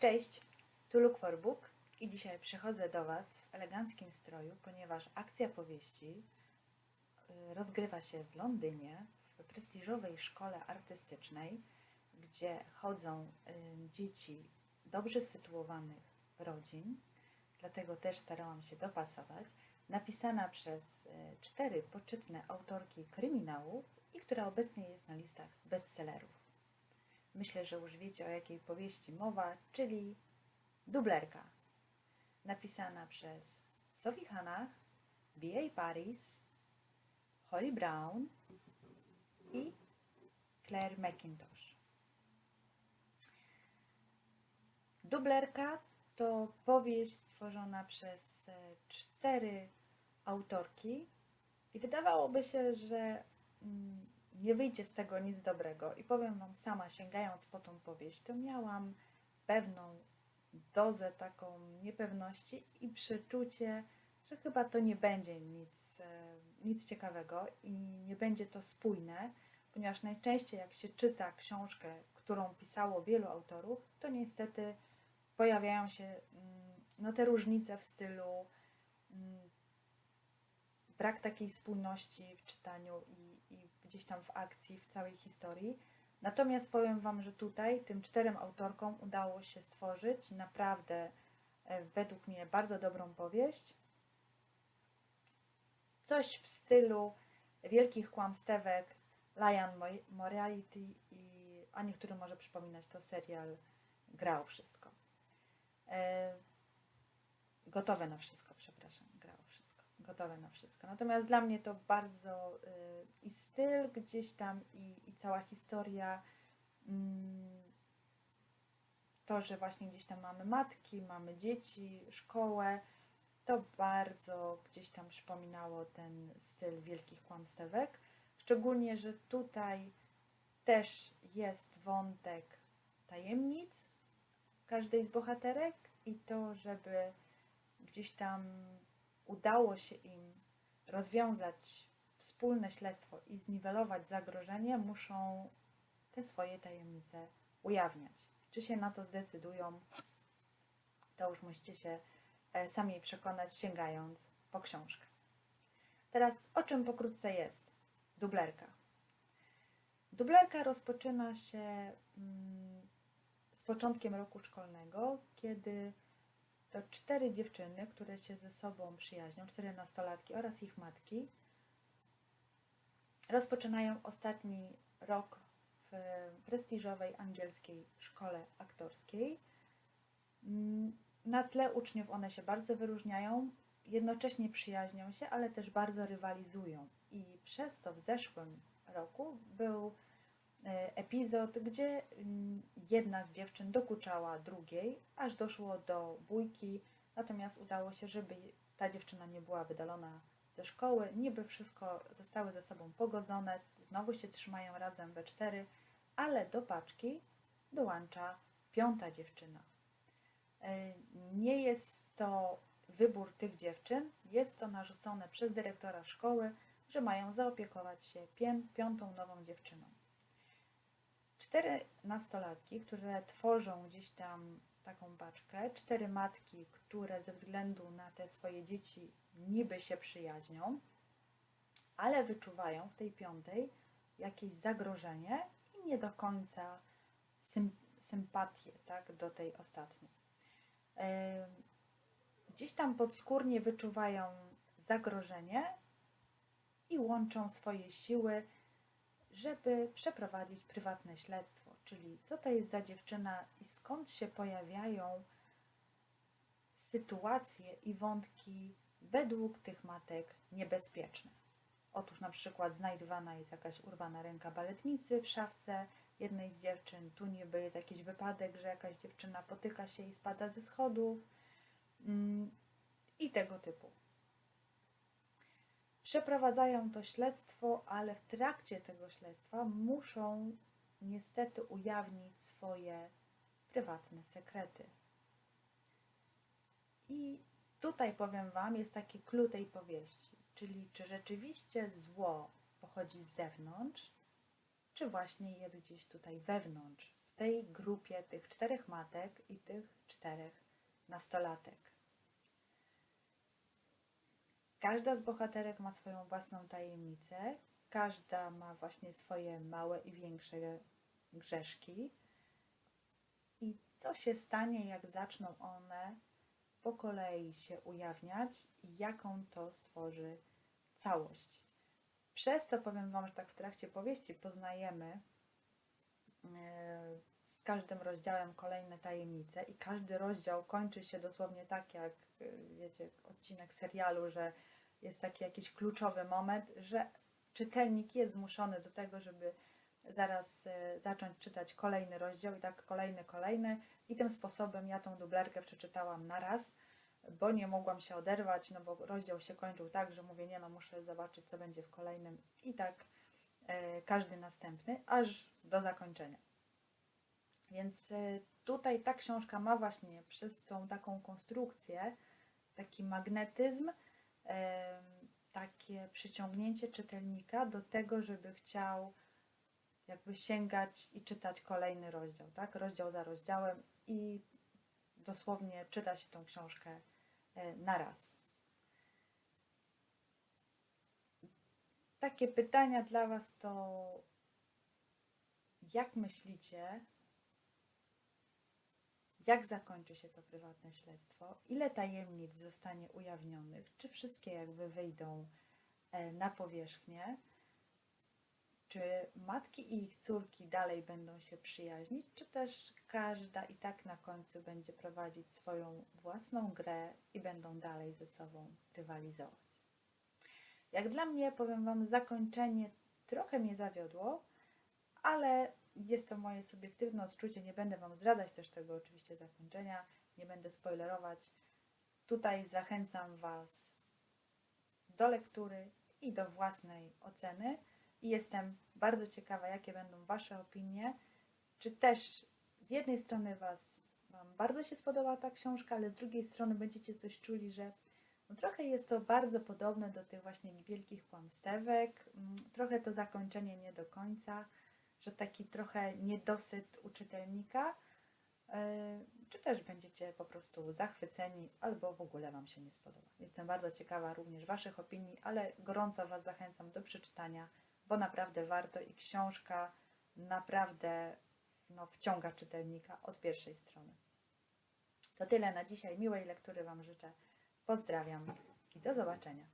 Cześć, tu Look for Book i dzisiaj przychodzę do Was w eleganckim stroju, ponieważ akcja powieści y, rozgrywa się w Londynie, w prestiżowej szkole artystycznej, gdzie chodzą y, dzieci dobrze sytuowanych rodzin, dlatego też starałam się dopasować, napisana przez y, cztery poczytne autorki kryminałów i która obecnie jest na listach bestsellerów. Myślę, że już wiecie o jakiej powieści mowa, czyli Dublerka. Napisana przez Sophie Hannah, B.A. Paris, Holly Brown i Claire McIntosh. Dublerka to powieść stworzona przez e, cztery autorki i wydawałoby się, że mm, nie wyjdzie z tego nic dobrego. I powiem Wam sama, sięgając po tą powieść, to miałam pewną dozę taką niepewności i przeczucie, że chyba to nie będzie nic, e, nic ciekawego i nie będzie to spójne, ponieważ najczęściej jak się czyta książkę, którą pisało wielu autorów, to niestety pojawiają się mm, no, te różnice w stylu, mm, brak takiej spójności w czytaniu i, gdzieś tam w akcji, w całej historii. Natomiast powiem Wam, że tutaj tym czterem autorkom udało się stworzyć naprawdę e, według mnie bardzo dobrą powieść. Coś w stylu wielkich kłamstewek Lion Mo- Morality i a niektórym może przypominać to serial Grał Wszystko. E, gotowe na wszystko, przepraszam, wszystko, gotowe na wszystko. Natomiast dla mnie to bardzo y, i styl gdzieś tam i, i cała historia, mm, to, że właśnie gdzieś tam mamy matki, mamy dzieci, szkołę, to bardzo gdzieś tam przypominało ten styl wielkich kłamstewek. Szczególnie, że tutaj też jest wątek tajemnic każdej z bohaterek i to, żeby gdzieś tam udało się im rozwiązać wspólne śledztwo i zniwelować zagrożenie, muszą te swoje tajemnice ujawniać. Czy się na to zdecydują, to już musicie się e, sami przekonać, sięgając po książkę. Teraz o czym pokrótce jest dublerka? Dublerka rozpoczyna się mm, z początkiem roku szkolnego, kiedy to cztery dziewczyny, które się ze sobą przyjaźnią, cztery nastolatki oraz ich matki, rozpoczynają ostatni rok w prestiżowej angielskiej szkole aktorskiej. Mm, Na tle uczniów one się bardzo wyróżniają, jednocześnie przyjaźnią się, ale też bardzo rywalizują. I przez to w zeszłym roku był epizod, gdzie mm, jedna z dziewczyn dokuczała drugiej, aż doszło do bójki, natomiast udało się, żeby ta dziewczyna nie była wydalona ze szkoły, niby wszystko zostały ze sobą pogodzone, znowu się trzymają razem we cztery, ale do paczki dołącza piąta dziewczyna. E, Nie jest to wybór tych dziewczyn, jest to narzucone przez dyrektora szkoły, że mają zaopiekować się piątą nową dziewczyną. Cztery nastolatki, które tworzą gdzieś tam taką paczkę, cztery matki, które ze względu na te swoje dzieci niby się przyjaźnią, ale wyczuwają w tej piątej jakieś zagrożenie i nie do końca sym, sympatię tak, do tej ostatniej. Gdzieś tam podskórnie wyczuwają zagrożenie i łączą swoje siły, żeby przeprowadzić prywatne śledztwo, czyli co to jest za dziewczyna i skąd się pojawiają sytuacje i wątki według tych matek niebezpieczne. Otóż na przykład znajdowana jest jakaś urwana ręka baletnicy w szafce jednej z dziewczyn, tu niby jest jakiś wypadek, że jakaś dziewczyna potyka się i spada ze schodów mm, i tego typu. Przeprowadzają to śledztwo, ale w trakcie tego śledztwa muszą niestety ujawnić swoje prywatne sekrety. I tutaj powiem Wam, jest taki clue tej powieści, czyli czy rzeczywiście zło pochodzi z zewnątrz, czy właśnie jest gdzieś tutaj wewnątrz, w tej grupie tych czterech matek i tych czterech nastolatek. Każda z bohaterek ma swoją własną tajemnicę, każda ma właśnie swoje małe i większe grzeszki. I co się stanie, jak zaczną one po kolei się ujawniać i jaką to stworzy całość. Przez to powiem Wam, że tak w trakcie powieści poznajemy e, z każdym rozdziałem kolejne tajemnice i każdy rozdział kończy się dosłownie tak, jak e, wiecie, odcinek serialu, że jest taki jakiś kluczowy moment, że czytelnik jest zmuszony do tego, żeby zaraz e, zacząć czytać kolejny rozdział i tak kolejny, kolejny i tym sposobem ja tą dublerkę przeczytałam na raz, bo nie mogłam się oderwać, no bo rozdział się kończył tak, że mówię, nie no, muszę zobaczyć, co będzie w kolejnym i tak e, każdy następny, aż do zakończenia. Więc e, tutaj ta książka ma właśnie przez tą taką konstrukcję taki magnetyzm, takie przyciągnięcie czytelnika do tego, żeby chciał jakby sięgać i czytać kolejny rozdział, tak? Rozdział za rozdziałem i dosłownie czyta się tą książkę e, na raz. Takie pytania dla Was to jak myślicie, jak zakończy się to prywatne śledztwo? Ile tajemnic zostanie ujawnionych? Czy wszystkie jakby wyjdą e, na powierzchnię? Czy matki i ich córki dalej będą się przyjaźnić, czy też każda i tak na końcu będzie prowadzić swoją własną grę i będą dalej ze sobą rywalizować? Jak dla mnie, powiem Wam, zakończenie trochę mnie zawiodło, ale jest to moje subiektywne odczucie. Nie będę Wam zdradzać też tego oczywiście zakończenia, nie będę spoilerować. Tutaj zachęcam Was do lektury i do własnej oceny i jestem bardzo ciekawa, jakie będą Wasze opinie. Czy też z jednej strony Was, Wam bardzo się spodobała ta książka, ale z drugiej strony będziecie coś czuli, że no trochę jest to bardzo podobne do tych właśnie wielkich kłamstewek, mm, trochę to zakończenie nie do końca, że taki trochę niedosyt u czytelnika, yy, czy też będziecie po prostu zachwyceni, albo w ogóle Wam się nie spodoba. Jestem bardzo ciekawa również Waszych opinii, ale gorąco Was zachęcam do przeczytania bo naprawdę warto i książka naprawdę no, wciąga czytelnika od pierwszej strony. To tyle na dzisiaj. Miłej lektury Wam życzę. Pozdrawiam i do zobaczenia.